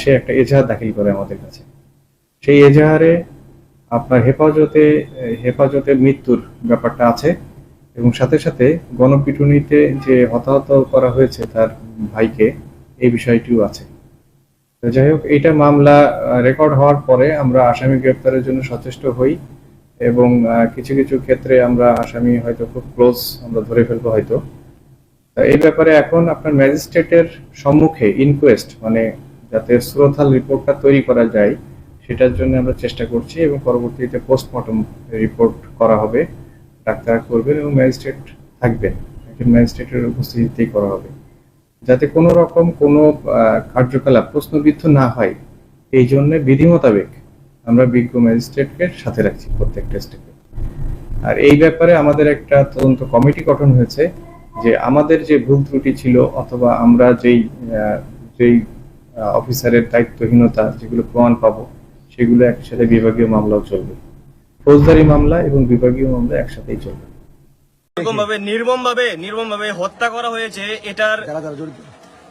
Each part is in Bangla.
সে একটা এজাহার দাখিল করে আমাদের কাছে। সেই এজাহারে আপনার হেফাজতে হেফাজতে মৃত্যুর ব্যাপারটা আছে এবং সাথে সাথে গণপিটুনিতে যে হতাহত করা হয়েছে তার ভাইকে, এই বিষয়টিও আছে। তো যাই হোক, এইটা মামলা রেকর্ড হওয়ার পরে আমরা আসামি গ্রেপ্তারের জন্য সচেষ্ট হই এবং কিছু কিছু ক্ষেত্রে আমরা আসামি হয়তো খুব ক্লোজ আমরা ধরে ফেলব হয়তো। এই ব্যাপারে এখন আপনার ম্যাজিস্ট্রেটের সম্মুখে ইনকোয়েস্ট মানে যাতে শ্রোথাল রিপোর্টটা তৈরি করা যায়, সেটার জন্য আমরা চেষ্টা করছি এবং পরবর্তীতে পোস্টমর্টম রিপোর্ট করা হবে, ডাক্তার করবেন এবং ম্যাজিস্ট্রেট থাকবেন, একজন ম্যাজিস্ট্রেটের উপস্থিতিতেই করা হবে। যাতে কোনো রকম কোনো কার্যকলাপ প্রশ্নবিদ্ধ না হয়, এই জন্য বিধি মোতাবেক আমরা বিজ্ঞ ম্যাজিস্ট্রেটকে সাথে রাখছি প্রত্যেকটা স্টেপে আর এই ব্যাপারে আমাদের একটা তদন্ত কমিটি গঠন হয়েছে যে আমাদের যে ভুল ত্রুটি ছিল অথবা আমরা যেই যেই অফিসারের দায়িত্বহীনতা যেগুলো প্রমাণ পাবো সেগুলো একসাথে বিভাগীয় মামলাও চলবে। ফৌজদারি মামলা এবং বিভাগীয় মামলা একসাথেই চলবে। এরকম ভাবে নির্মম ভাবে নির্মম ভাবে হত্যা করা হয়েছে এটার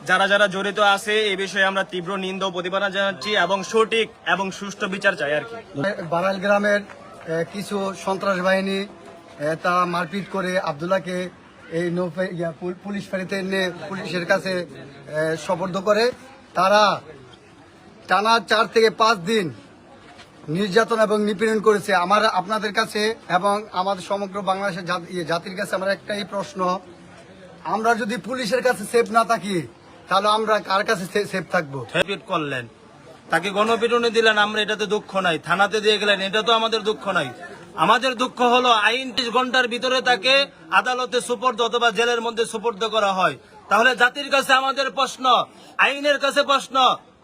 যারা যারা জড়িত। আছে এই বিষয়ে আমরা তীব্র নিন্দা ও প্রতিবাদ জানাচ্ছি এবং সঠিক এবং সুষ্ঠু বিচার চাই আর কি। বারাইল গ্রামের এ, কিছু সন্ত্রাস বাহিনী এ, তারা মারপিট করে আবদুল্লাহকে এই পুলিশ ফাঁড়িতে এনে পুলিশের কাছে এ, সোপর্দ করে। তারা টানা চার থেকে পাঁচ দিন নির্যাতন এবং নিপীড়ন করেছে। আমার আপনাদের কাছে এবং আমাদের সমগ্র বাংলাদেশের ইয়ে, জাতির কাছে আমার একটাই প্রশ্ন আমরা যদি পুলিশের কাছে সেফ না থাকি তাহলে আমরা কার কাছে সেফ থাকব? করলেন। তাকে গণপিটুনি দিলেন আমরা এটাতে দুঃখ নাই। থানাতে দিয়ে গেলেন এটা তো আমাদের দুঃখ নাই। আমাদের দুঃখ হলো আইন ত্রিশ ঘণ্টার ভিতরে তাকে আদালতে সুপর্দ অথবা জেলের মধ্যে সুপর্দ করা হয়। তাহলে জাতির কাছে আমাদের প্রশ্ন, আইনের কাছে প্রশ্ন,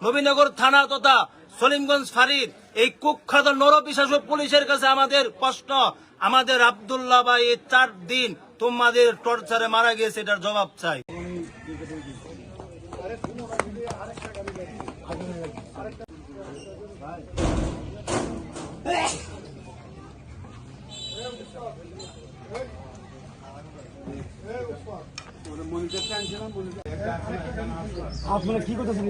নবীনগর থানা তথা সলিমগঞ্জ ফারির এই কুখ্যাত নরপিশাসু পুলিশের কাছে আমাদের প্রশ্ন, আমাদের আবদুল্লাহ ভাই চার দিন তোমাদের টর্চারে মারা গিয়েছে, এটার জবাব চাই। আপনারা কি করতেছেন?